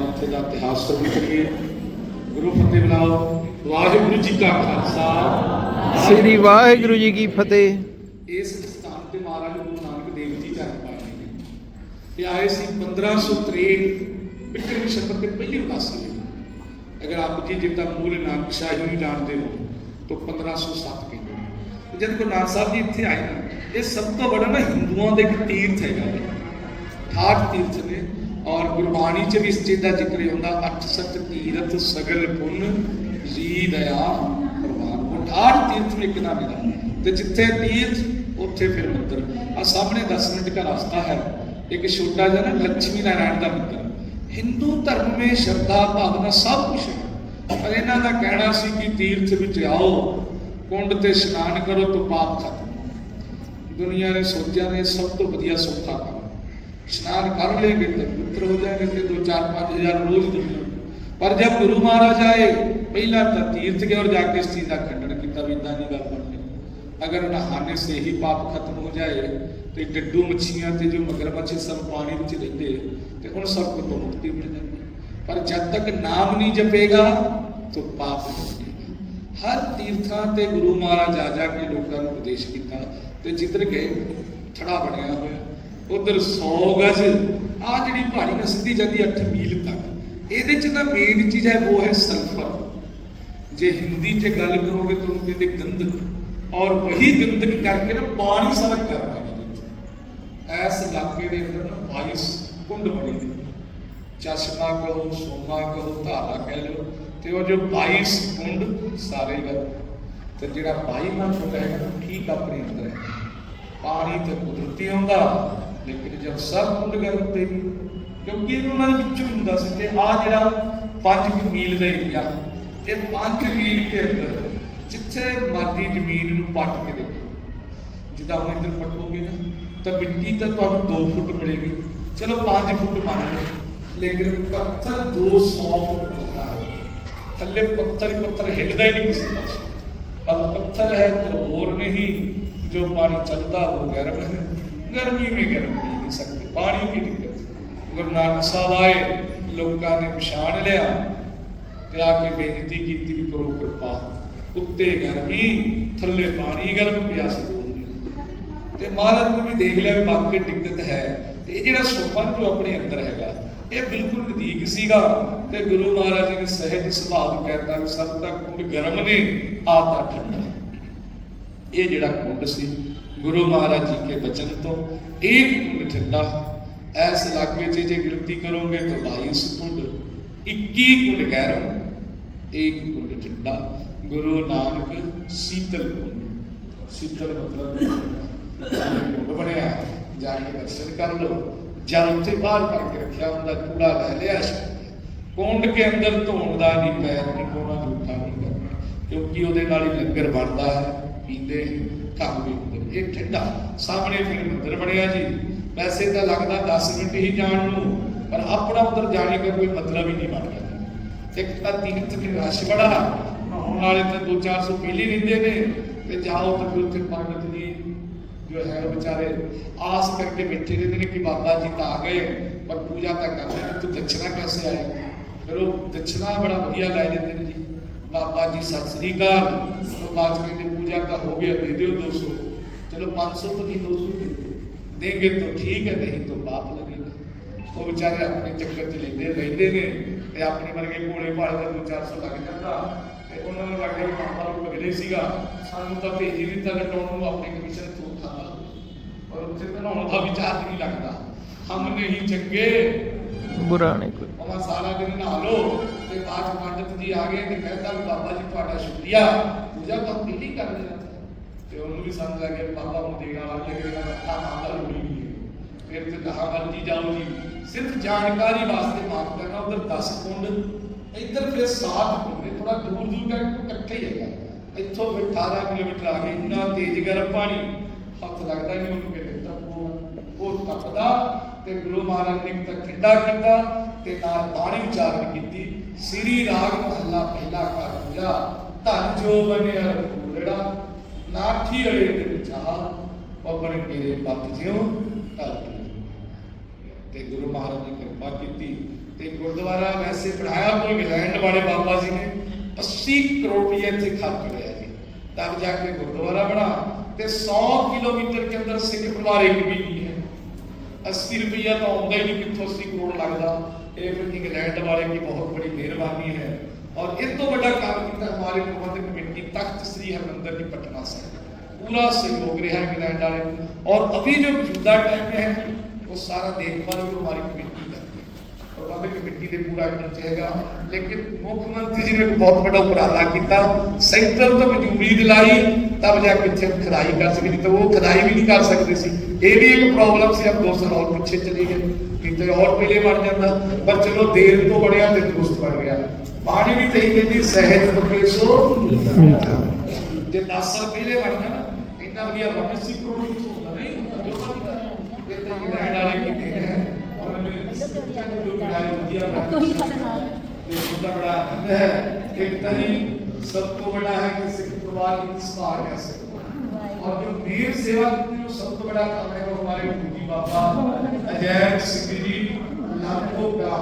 ਇੱਥੇ ਦਾ ਇਤਿਹਾਸ ਸ਼ੁਰੂ ਕਰੀਏ। ਗੁਰੂ ਫਤਿਹ ਬੁਲਾਓ। ਵਾਹਿਗੁਰੂ ਜੀ ਕਾ ਖਾਲਸਾ। ਸ੍ਰੀ ਵਾਹਿਗੁਰੂ ਜੀ ਕੀ ਫਤਿਹ। ਇਸ ਸਥਾਨ ਤੇ ਮਹਾਰਾਜ ਗੁਰੂ ਨਾਨਕ ਦੇਵ ਜੀ ਜਨਮ ਪਾਏ ਨੇ ਤੇ ਆਏ ਸੀ 1563 ਬਿਕਰਮ ਸ਼ਬਦ ਦੇ ਪਹਿਲੀ ਵਿੱਚ। ਅਗਰ ਆਪ ਜੀ ਜਿੱਦਾਂ ਮੂਲ ਨਾਨਕ ਸ਼ਾਹੀ ਜਾਣਦੇ ਹੋ ਤਾਂ 1507 ਕਹਿੰਦੇ ਤੇ ਜਦ ਗੁਰੂ ਨਾਨਕ ਸਾਹਿਬ ਜੀ ਇੱਥੇ ਆਏ ਨਾ ਇਹ ਸਭ ਤੋਂ ਵੱਡਾ ਨਾ ਹਿੰਦੂਆਂ ਦਾ ਇੱਕ ਤੀਰਥ ਹੈਗਾ। ਠਾਠ ਤੀਰਥ ਨੇ। ਔਰ ਗੁਰਬਾਣੀ ਚ ਵੀ ਇਸ ਚੀਜ਼ ਦਾ ਜ਼ਿਕਰ ਹੁੰਦਾ ਅਠ ਸਤ ਤੀਰਥ ਸਗਲ ਪੁੰਨ, ਜੀ ਦਇਆ ਪ੍ਰਵਾਨ। ਉਹ ਠਾਠ ਤੀਰਥ ਵਿੱਚ ਕਿਨਾ ਮਿਲਾ ਤੇ ਜਿੱਥੇ ਤੀਰਥ, ਉੱਥੇ ਫਿਰ ਮੰਦਰ। ਆ ਸਾਹਮਣੇ 10 ਮਿੰਟ ਦਾ ਰਸਤਾ ਹੈ। ਇੱਕ ਛੋਟਾ ਜਿਹਾ ਨਾ ਲక్ష్ਮੀ ਨਾਰਾਇਣ ਦਾ ਮੰਦਰ। ਹਿੰਦੂ ਧਰਮ ਵਿੱਚ ਸ਼ਰਧਾ ਭਾਵਨਾ ਸਭ ਕੁਝ ਹੈ। ਪਰ ਇਹਨਾਂ ਦਾ ਕਹਿਣਾ ਸੀ ਕਿ ਤੀਰਥ ਵਿੱਚ ਆਓ, ਕੁੰਡ ਤੇ ਇਸ਼ਨਾਨ ਕਰੋ, ਤਾਂ ਪਾਪ ਖਤਮ। ਦੁਨੀਆ ਨੇ ਸੋਚਿਆ ਨੇ ਸਭ ਤੋਂ ਵਧੀਆ ਸੌਖਾ ਕੰਮ ਇਸ਼ਨਾਨ ਕਰ ਲੇਗੇ ਤਾਂ ਪੁੱਤਰ ਹੋ ਜਾਏਗੇ ਤੇ 2-4-5000 ਰੋਜ਼ ਦੁਨੀਆ ਪਰ ਜਦ ਗੁਰੂ ਮਹਾਰਾਜ ਆਏ, ਪਹਿਲਾਂ ਤਾਂ ਤੀਰਥ ਗਏ ਔਰ ਜਾ ਕੇ ਇਸ ਚੀਜ਼ ਦਾ ਖੰਡਨ ਕੀਤਾ ਵੀ ਇਦਾਂ ਦੀ ਗੱਲ ਬਣਨੀ ਅਗਰ ਨਹਾਣੇ ਸੇ ਹੀ ਪਾਪ ਖਤਮ ਹੋ ਜਾਏ, ਤੇ ਡੱਡੂ ਮੱਛੀਆਂ ਤੇ ਜੋ ਮਗਰਮੱਛ ਸਭ ਪਾਣੀ ਵਿੱਚ ਰਹਿੰਦੇ, ਤੇ ਹੁਣ ਸਭ ਕੁਝ ਤੋਂ ਮੁਕਤੀ ਮਿਲ ਜਾਂਦੀ। ਪਰ ਜਦ ਤੱਕ ਨਾਮ ਨਹੀਂ ਜਪੇਗਾ, ਤਾਂ ਪਾਪ ਨਹੀਂ ਜਪੇਗਾ ਹਰ ਤੀਰਥਾਂ ਤੇ ਗੁਰੂ ਮਹਾਰਾਜ ਆ ਜਾ ਕੇ ਲੋਕਾਂ ਨੂੰ ਉਪਦੇਸ਼ ਕੀਤਾ, ਤੇ ਜਿੱਧਰ ਗਏ, ਥੜਾ ਬਣਿਆ ਹੋਇਆ। ਉਧਰ ਸੌ ਗਜ ਆ ਜਿਹੜੀ ਪਹਾੜੀ ਨਾ ਸਿੱਧੀ ਜਾਂਦੀ 8 ਮੀਲ ਤੱਕ, ਇਹਦੇ ਚ ਨਾ ਮੇਨ ਚੀਜ਼ ਹੈ, ਉਹ ਹੈ ਸਲਫਰ ਜੇ ਹਿੰਦੀ 'ਚ ਗੱਲ ਕਰੋਗੇ ਤਾਂ ਕਹਿੰਦੇ ਗੰਧਕ। ਔਰ ਵਹੀ ਗੰਧਕ ਕਰਕੇ ਨਾ ਪਾਣੀ ਸਰਕ ਕਰਦਾ ਇਹਦੇ ਵਿੱਚ। ਇਲਾਕੇ ਦੇ ਅੰਦਰ ਨਾ 22 ਕੁੰਡ ਬਣੇ ਨੇ ਚਸ਼ਮਾ ਕਹੋ, ਸੋਮਾ ਕਹੋ, ਧਾਰਾ ਕਹਿ ਲਓ, ਤੇ ਉਹ ਜੋ 22 ਕੁੰਡ ਸਾਰੇ ਗੱਲ ਤੇ ਜਿਹੜਾ 22ਵਾਂ ਕੁੰਡ ਹੈਗਾ ਠੀਕ ਆਪਣੇ ਅੰਦਰ ਹੈ। ਪਾਣੀ ਤੇ ਕੁਦਰਤੀ ਆਉਂਦਾ ਲੇਕਿਨ ਜਦ ਸਭ ਕੁੰਡ ਗਰਮ ਤੇ ਉਹਨਾਂ ਦੇ ਵਿੱਚੋਂ ਹੁੰਦਾ ਸੀ ਤੇ ਆ ਜਿਹੜਾ 5 ਮੀਲ ਦਾ ਏਰੀਆ ਇਹ 5 ਮੀਲ ਦੇ ਅੰਦਰ ਜਿੱਥੇ ਮਰਦੀ ਜ਼ਮੀਨ ਨੂੰ ਪੱਟ ਕੇ ਦੇਖੋ। ਜਿੱਦਾਂ ਹੁਣ ਇੱਧਰ ਪੱਟੋਗੇ ਨਾ, ਤਾਂ ਮਿੱਟੀ ਤਾਂ ਤੁਹਾਨੂੰ 2 ਫੁੱਟ ਮਿਲੇਗੀ। ਚਲੋ 5 ਫੁੱਟ ਮੰਨ ਲਓ, ਲੇਕਿਨ ਪੱਥਰ 200 ਫੁੱਟ ਹੁੰਦਾ ਹੈ। ਥੱਲੇ ਪੱਥਰ ਹੀ ਪੱਥਰ ਹਿੱਲਦਾ ਹੀ ਨਹੀਂ ਕਿਸੇ ਪਾਸੇ। ਪਰ ਪੱਥਰ ਹੈ ਤਾਂ ਹੋਰ ਨਹੀਂ, ਜੋ ਪਾਣੀ ਚੱਲਦਾ ਉਹ ਹੈ। ਗਰਮੀ में गर्म पी नहीं सकते पानी की दिक्कत गुरु नानक ਸਾਹਿਬ ਆਏ ਲੋਕਾਂ ਨੇ ਪਛਾਣ ਲਿਆ ਤੇ ਆ ਕੇ ਬੇਨਤੀ ਕੀਤੀ ਵੀ ਕਰੋ ਕਿਰਪਾ ਉੱਤੇ ਗਰਮੀ ਥੱਲੇ ਪਾਣੀ ਗਰਮ ਪਿਆ ਸੀ ਤੇ ਮਹਾਰਾਜ ਨੂੰ ਵੀ ਦੇਖ ਲਿਆ ਵੀ ਵਾਕਈ ਦਿੱਕਤ ਹੈ ਤੇ ਇਹ ਜਿਹੜਾ ਸੁਪਨ ਜੋ ਆਪਣੇ ਅੰਦਰ ਹੈਗਾ ਇਹ ਬਿਲਕੁਲ ਨਜ਼ਦੀਕ ਸੀਗਾ ਤੇ ਗੁਰੂ ਮਹਾਰਾਜ ਜੀ ਨੇ ਸਹਿਜ ਸੁਭਾਅ ਕਹਿਤਾ ਵੀ ਸਭ ਦਾ ਕੁੰਡ ਗਰਮ ਨੇ ਆਤਾ ਠੰਡਾ ਇਹ ਜਿਹੜਾ ਕੁੰਡ ਸੀ ਗੁਰੂ ਮਹਾਰਾਜ ਜੀ ਕੇ ਬਚਨ ਤੋਂ ਇੱਕ ਕੁੰਡ ਠੰਡਾ ਐਸ ਇਲਾਕੇ 'ਚ ਜੇ ਗਿਣਤੀ ਕਰੋਗੇ ਤਾਂ 22 ਕੁੰਡ 21 ਕੁੰਡ ਗਰਮ ਇੱਕ ਕੁੰਡ ਠੰਡਾ। ਗੁਰੂ ਨਾਨਕ ਸੀਤਲ ਕੁੰਡ ਸੀਤਲ ਮਤਲਬ ਕੁੰਡ ਬਣਿਆ। ਜਾ ਕੇ ਦਰਸ਼ਨ ਕਰ ਲਓ। ਜਦ ਉੱਥੇ ਬਾਹਰ ਕਰਕੇ ਰੱਖਿਆ ਹੁੰਦਾ, ਕੂੜਾ ਲੈ ਲਿਆ ਕੁੰਡ ਕੇ ਅੰਦਰ ਧੋਣ ਦਾ ਨਹੀਂ, ਪੈਰ ਨਹੀਂ ਕੋਣਾ ਜੂਠਾ ਨਹੀਂ ਕਰਨਾ। ਕਿਉਂਕਿ ਉਹਦੇ ਨਾਲ ਹੀ ਲੰਗਰ ਬਣਦਾ ਹੈ। ਪੀਂਦੇ ਕੰਮ ਵੀ ਇਹ ਠੰਡਾ। ਸਾਹਮਣੇ ਫਿਰ ਮੰਦਰ ਬਣਿਆ ਜੀ। ਵੈਸੇ ਤਾਂ ਲੱਗਦਾ 10 ਮਿੰਟ ਹੀ ਜਾਣ ਨੂੰ, ਪਰ ਆਪਣਾ ਉਧਰ ਜਾਣੇ ਦਾ ਕੋਈ ਮਤਲਬ ਹੀ ਨਹੀਂ ਬਣ ਇੱਕ ਤਾਂ ਤੀਰਥ ਦੇ ਰਸ਼ ਬੜਾ। ਨਹਾਉਣ ਵਾਲੇ ਤਾਂ 2-400 ਪਹਿਲੇ ਰਹਿੰਦੇ ਨੇ। ਤੇ ਜਾਓ ਤਾਂ ਫਿਰ ਉੱਥੇ ਪੰਡਤ ਜੀ ਜੋ ਹੈ ਵਿਚਾਰੇ ਆਸ ਕਰਕੇ ਬੈਠੇ ਰਹਿੰਦੇ ਨੇ ਕਿ ਬਾਬਾ ਜੀ ਤਾਂ ਆ ਗਏ। ਪਰ ਪੂਜਾ ਤਾਂ ਕਰਦੇ ਨੇ। ਤੂੰ ਦਕਸ਼ਨਾ ਕੈਸੇ ਆਇਆ। ਫਿਰ ਉਹ ਦਕਸ਼ਨਾ ਬੜਾ ਵਧੀਆ ਲੈ ਜਾਂਦੇ ਨੇ ਜੀ। ਬਾਬਾ ਜੀ ਸਤਿ ਸ੍ਰੀ ਅਕਾਲ। ਉਹ ਬਾਅਦ 'ਚ ਕਹਿੰਦੇ ਪੂਜਾ ਤਾਂ ਹੋ ਗਿਆ ਦੇ ਦਿਓ 200 ਚਲੋ 500 ਤੋਂ ਨਹੀਂ 200 ਦੇ ਦਿਓ। ਦੇਂਗੇ ਤਾਂ ਠੀਕ ਹੈ ਨਹੀਂ ਤਾਂ ਪਾਪ ਲੱਗੇਗਾ। ਉਹ ਵਿਚਾਰੇ ਆਪਣੇ ਚੱਕਰ ਚ ਲੈਂਦੇ ਰਹਿੰਦੇ ਨੇ। ਤੇ ਆਪਣੇ ਵਰਗੇ ਕੋਲੇ ਭਾਲੇ ਦਾ 400 ਲੱਗ ਜਾਂਦਾ। ਤੇ ਉਹਨਾਂ ਨੂੰ ਲੱਗਦਾ ਵੀ ਪਾਪਾ ਨੂੰ ਪਗਲੇ ਸੀਗਾ। ਸਾਨੂੰ ਤਾਂ ਭੇਜ ਹੀ ਦਿੱਤਾ ਲਟਾਉਣ ਨੂੰ ਆਪਣੇ ਕਮਿਸ਼ਨ ਤੋਂ ਖਾਣਾ ਔਰ ਉੱਥੇ ਤਾਂ ਨਹਾਉਣ ਦਾ ਵੀ ਚਾਰਜ ਨਹੀਂ ਲੱਗਦਾ। ਹਮ ਨਹੀਂ ਚੰਗੇ। ਬੁਰਾ ਨਹੀਂ ਕੋਈ। ਉਹ ਸਾਰਾ ਦਿਨ ਨਹਾ ਲਓ। ਤੇ ਬਾਅਦ ਪੰਡਤ ਜੀ ਆ ਗਏ ਤੇ ਕਹਿੰਦਾ ਵੀ ਬਾਬਾ ਜੀ ਤੁਹਾਡਾ ਸ਼ੁਕਰੀਆ। ਪੂਜਾ ਤਾਂ ਪੀਲੀ ਕਰ ਦੇਣਾ ਤੇ ਉਹਨੂੰ ਵੀ ਸਮਝ ਲੱਗ ਗਿਆ ਵੀ ਬਾਬਾ ਹੁਣ ਦੇਣ ਕਿ ਮੱਥਾ ਮਾਰਦਾ ਲੋੜੀ ਨਹੀਂ ਹੈ। ਫਿਰ ਤੇ ਕਹਾ ਮਰਜ਼ੀ ਜਾਓ ਸਿਰਫ ਜਾਣਕਾਰੀ ਵਾਸਤੇ ਮਾਫ ਕਰਨਾ, ਉਧਰ 10 ਕੁੰਡ, ਇੱਧਰ ਫਿਰ 7 ਕੁੰਡ ਥੋੜਾ ਦੂਰ ਦੂਰ ਕਰਕੇ ਇਕੱਠੇ ਹੀ ਹੈਗਾ। ਇੱਥੋਂ 18 ਕਿਲੋਮੀਟਰ ਆ ਗਏ ਇੰਨਾ ਤੇਜ਼ ਗਰਮ ਪਾਣੀ, ਹੱਥ ਲੱਗਦਾ ਨਹੀਂ ਉਹਨੂੰ ਕਿਤੇ ਤੱਕ ਉਹ ਤਪਦਾ ਤੇ ਗੁਰੂ ਮਹਾਰਾਜ ਨੇ ਤਾਂ ਠੰਡਾ ਕੀਤਾ ਤੇ ਨਾਲ ਬਾਣੀ ਉਚਾਰਨ ਕੀਤੀ। ਸ੍ਰੀ ਰਾਗ ਮਹੱਲਾ ਪਹਿਲਾ ਕਰ ਪੂਜਾ। ਧਨ ਜੋ ਬਨੇ ਰਖੂ ਜਿਹੜਾ ਅੜੇ ਦੇ ਵਿਚਾਰ, ਪਵਨ ਮੇਰੇ ਪੱਤ ਜਿਉ ਧਰਤੀ ਤੇ ਗੁਰੂ ਮਹਾਰਾਜ ਨੇ ਕਿਰਪਾ ਕੀਤੀ ਤੇ ਗੁਰਦੁਆਰਾ ਵੈਸੇ ਪੜਾਇਆ ਕੋਈ ਇੰਗਲੈਂਡ ਵਾਲੇ ਬਾਬਾ ਜੀ ਨੇ। 80 ਕਰੋੜ ਰੁਪਏ ਤੇ ਖਰਚ ਕਰਿਆ ਜੀ। ਤਦ ਜਾ ਕੇ ਗੁਰਦੁਆਰਾ ਬਣਾ ਤੇ 100 ਕਿਲੋਮੀਟਰ ਦੇ ਅੰਦਰ ਸਿੱਖ ਪਰਿਵਾਰ ਇੱਕ ਵੀ ਨਹੀਂ ਹੈ। 80 ਰੁਪਏ ਤਾਂ ਆਉਂਦਾ ਹੀ ਨਹੀਂ ਕਿੱਥੋਂ 80 ਕਰੋੜ ਲੱਗਦਾ। ਇਹ ਫਿਰ ਇੰਗਲੈਂਡ ਵਾਲੇ ਦੀ ਬਹੁਤ ਬੜੀ ਮਿਹਰਬਾਨੀ ਹੈ। और इस तो बड़ा काम किया हमारे प्रबंधक कमेटी तख्त श्री हरमंदर की पटना साहिब पूरा सहयोग रहा इंग्लैंड वाले को। और अभी जो मौजूदा टाइम में है वो सारा देखभाल भी हमारी कमेटी करती है प्रबंधक कमेटी ਦੇ ਪੂਰਾ ਖਰਚੇਗਾ ਲੇਕਿਨ ਮੁੱਖ ਮੰਤਰੀ ਜੀ ਨੇ ਇੱਕ ਬਹੁਤ ਵੱਡਾ ਉਪਰਾਲਾ ਕੀਤਾ ਸੈਂਟਰ ਤੋਂ ਮਨਜ਼ੂਰੀ ਦਿਲਾਈ ਤਬ ਜਾ ਕੇ ਇੱਥੇ ਖਰਾਈ ਕਰ ਸਕਦੀ ਤਾਂ ਉਹ ਖਰਾਈ ਵੀ ਨਹੀਂ ਕਰ ਸਕਦੇ ਸੀ ਇਹ ਵੀ ਇੱਕ ਪ੍ਰੋਬਲਮ ਸੀ ਅਬ ਦੋ ਸਾਲ ਹੋਰ ਪਿੱਛੇ ਚਲੇ ਗਏ ਕਿਤੇ ਹੋਰ ਪਹਿਲੇ ਬਣ ਜਾਂਦਾ ਪਰ ਚਲੋ ਦੇਰ ਤੋਂ ਬੜਿਆ ਤੇ ਦੁਰਸਤ ਬਣ पानी भी ગઈ के પકડીશો જે बके सो मिलता इतना बढ़िया वाटर सीख करो कुछ होता नहीं जो ये तो गिरा जो गिरा दिया तो ही पता ना ये बड़ा आनंद है कितना ही सबको बड़ा है कि सिख परिवार की स्पार कैसे और जो वीर सेवा की जो सबको बड़ा काम है वो हमारे पूजी बाबा अजय सिंह जी लाखों का